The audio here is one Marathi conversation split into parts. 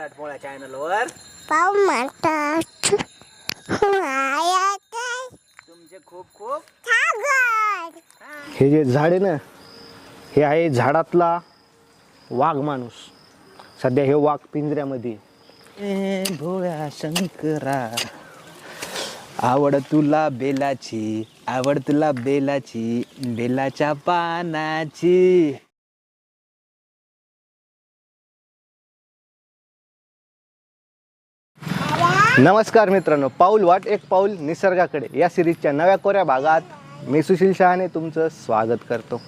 मराठमोळ्या चॅनलवर पाव म्हणतात तुमचे खूप खूप हे. जे झाड आहे ना हे आहे झाडातला वाघ माणूस. सध्या हे वाघ पिंजऱ्यामध्ये ए भोळ्या शंकरा आवड तुला बेलाची आवड तुला बेलाची बेलाच्या पानाची. नमस्कार मित्रांनो पाऊल वाट एक पाऊल निसर्गाकडे. या सिरीजच्या नव्या कोऱ्या भागात मी सुशील शहाने तुमचं स्वागत करतो.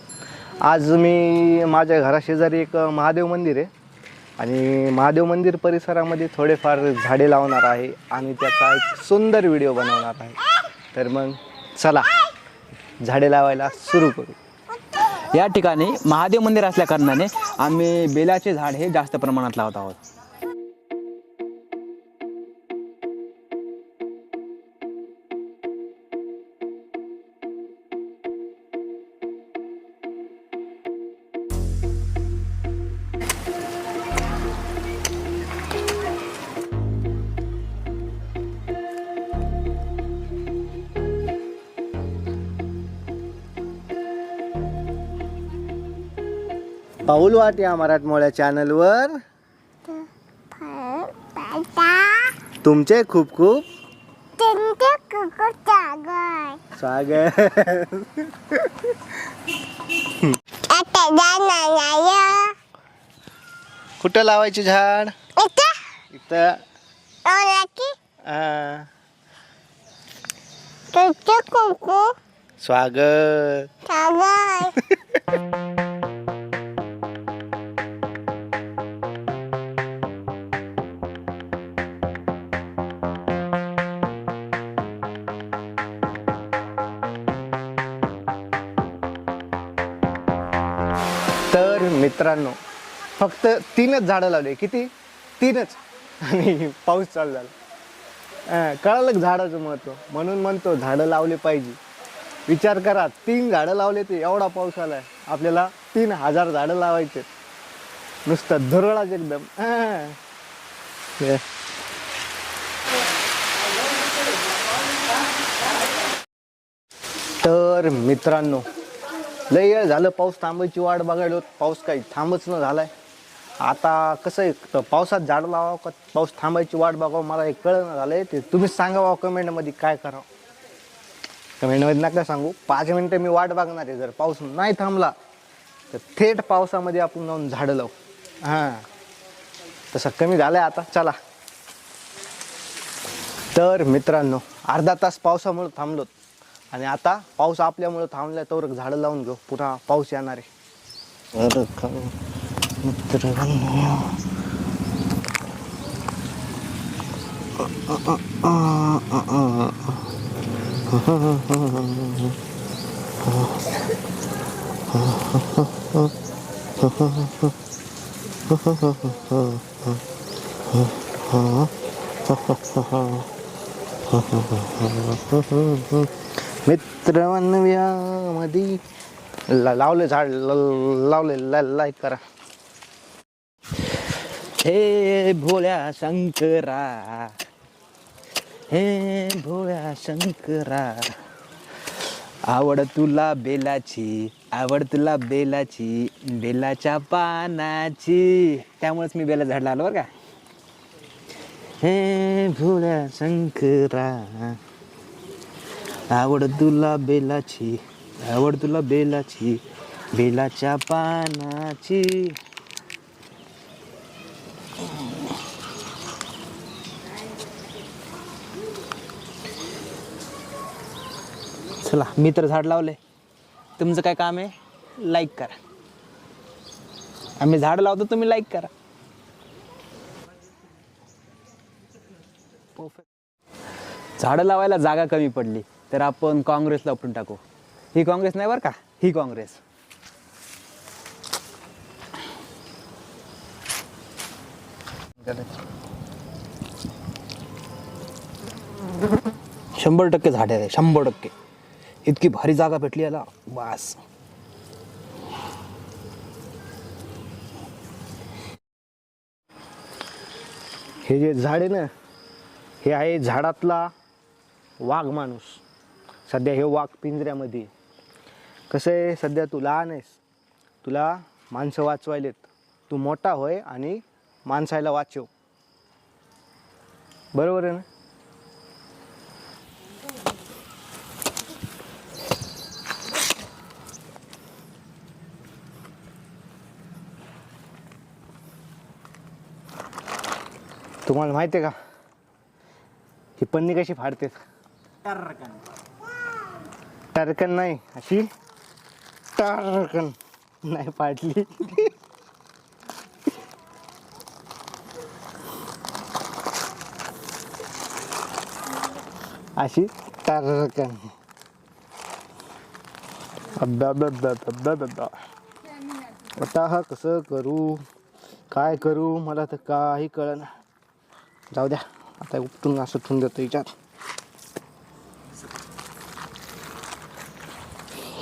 आज मी माझ्या घराशेजारी एक महादेव मंदिर आहे आणि महादेव मंदिर परिसरामध्ये थोडेफार झाडे लावणार आहे आणि त्याचा एक सुंदर व्हिडिओ बनवणार आहे. तर मग चला झाडे लावायला सुरू करू. या ठिकाणी महादेव मंदिर असल्या कारणाने आम्ही बेलाचे झाड हे जास्त प्रमाणात लावत आहोत. पाऊल वाट या मराठमोळ्या चॅनलवर तुमचे खूप खूप स्वागत. कुठं लावायचे झाड? इथं. कुकू स्वागत. मित्रांनो फक्त तीनच झाडं लावले. किती? तीनच. आणि पाऊस चालू झाला. कळालं झाडाचं महत्त्व म्हणून म्हणतो झाडं लावले पाहिजे. विचार करा तीन झाडं लावले ते एवढा पाऊस आलाय. आपल्याला तीन हजार झाडं लावायचे. नुसतं धुरळाच एकदम. तर मित्रांनो लय वेळ झालं पाऊस थांबायची वाट बघायलो. पाऊस काही थांबच न झालाय. आता कसं आहे तर पावसात झाड लावावं का पाऊस थांबायची वाट बघावं मला एक कळणं झालंय ते तुम्हीच सांगावं कमेंटमध्ये काय करावं. कमेंटमध्ये नका सांगू. पाच मिनटं मी वाट बघणार आहे जर पाऊस नाही थांबला तर थेट पावसामध्ये आपण जाऊन झाडं लावू. हां. तसं कमी झालं आहे आता चला. तर मित्रांनो अर्धा तास पावसामुळे थांबलोत. आणि आता पाऊस आपल्यामुळे थांबलाय तर झाडं लावून घेऊ. पुन्हा पाऊस येणार आहे. बरं का मित्रांनो मित्रवन्व्यामध्ये ला लावले झाड ल- लावले लाईक करा. हे भोळ्या शंकरा. हे भोळ्या शंकरा. आवड तुला बेलाची आवड तुला बेलाची बेलाच्या पानाची. त्यामुळेच मी बेला झाड लावलं बरं का. हे भोळ्या शंकरा. आवड तुला बेलाची आवड तुला बेलाची बेलाच्या पानाची. चला मी तर झाड लावले. तुमचं काय काम आहे? लाईक करा. आम्ही झाड लावतो तुम्ही लाईक करा. झाडं लावायला जागा कमी पडली. तर आपण काँग्रेसला उपटून टाकू. ही काँग्रेस नाही बरं का? ही काँग्रेस. शंभर टक्के झाडे आहे शंभर टक्के. इतकी भारी जागा भेटली याला. बास. हे जे झाड आहे ना हे आहे झाडातला वाघ माणूस. सध्या हे वाघ पिंजऱ्यामध्ये. कसं आहे सध्या तू लहान आहेस. तुला माणसं वाचवायलेत. तू मोठा होय आणि माणसाला वाचव. बरोबर आहे ना? तुम्हाला माहिती आहे का? ही पन्नी कशी फाडते टारकन नाही अशी टारकन नाही पाडली. अशी टारकन. अब्बा अब्बा अब्बा अब्बा आता हा कसं करू? काय करू? मला तर काही कळना. जाऊ द्या आता उपटून असं ठेवून देतो विचार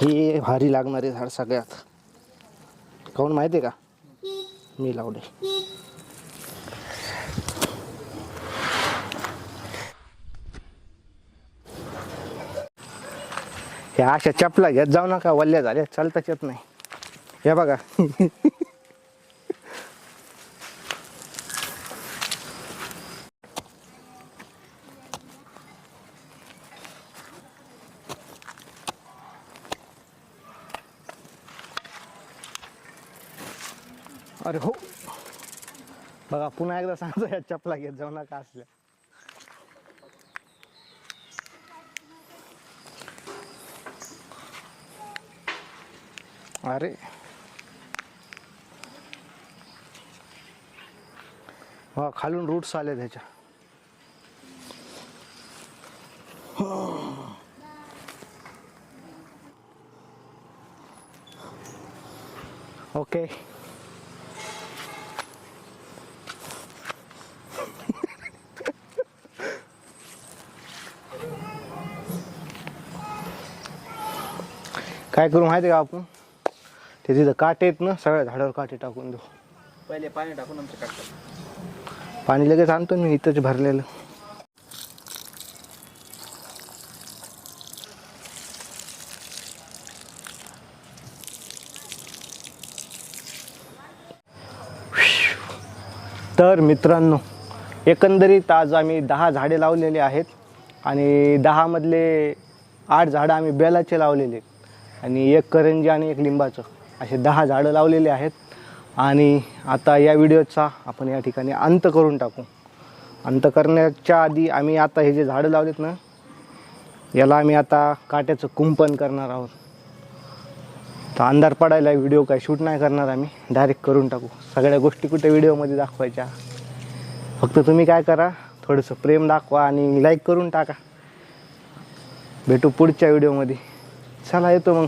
हे भारी लागणारे झाड सगळ्यात. काऊन माहिती आहे का? मी लावले हे अशा चपला घेत जाऊ नका वल्ल्या झाल्या चालताच येत नाही. हे बघा. अरे हो. बघा पुन्हा एकदा सांगतो या चपला घेत जाऊ नका असल्या. अरे. हा खालून रूट्स आले त्याच्या. ओके काय करू माहिती आहे का आपण? ते तिथं काटे आहेत ना सगळ्या झाडावर काटे टाकून देऊ. पहिले पाणी टाकून आमच्या काढतात पाणी लगेच आणतो मी इथंच भरलेलं. तर मित्रांनो एकंदरीत आज आम्ही दहा झाडे लावलेली आहेत आणि दहामधले आठ झाडं आम्ही बेलाचे लावलेले आहेत. आणि एक करंजी आणि एक लिंबाचं. असे दहा झाडं लावलेले आहेत. आणि आता या व्हिडिओचा आपण या ठिकाणी अंत करून टाकू. अंत करण्याच्या आधी आम्ही आता हे जे झाडं लावलेत ना याला आम्ही आता काट्याचं कुंपण करणार आहोत. तर अंधार पडायला व्हिडिओ काय शूट नाही करणार आम्ही. डायरेक्ट करून टाकू. सगळ्या गोष्टी कुठे व्हिडिओमध्ये दाखवायच्या. फक्त तुम्ही काय करा थोडंसं प्रेम दाखवा आणि लाईक करून टाका. भेटू पुढच्या व्हिडिओमध्ये. चला येतो मग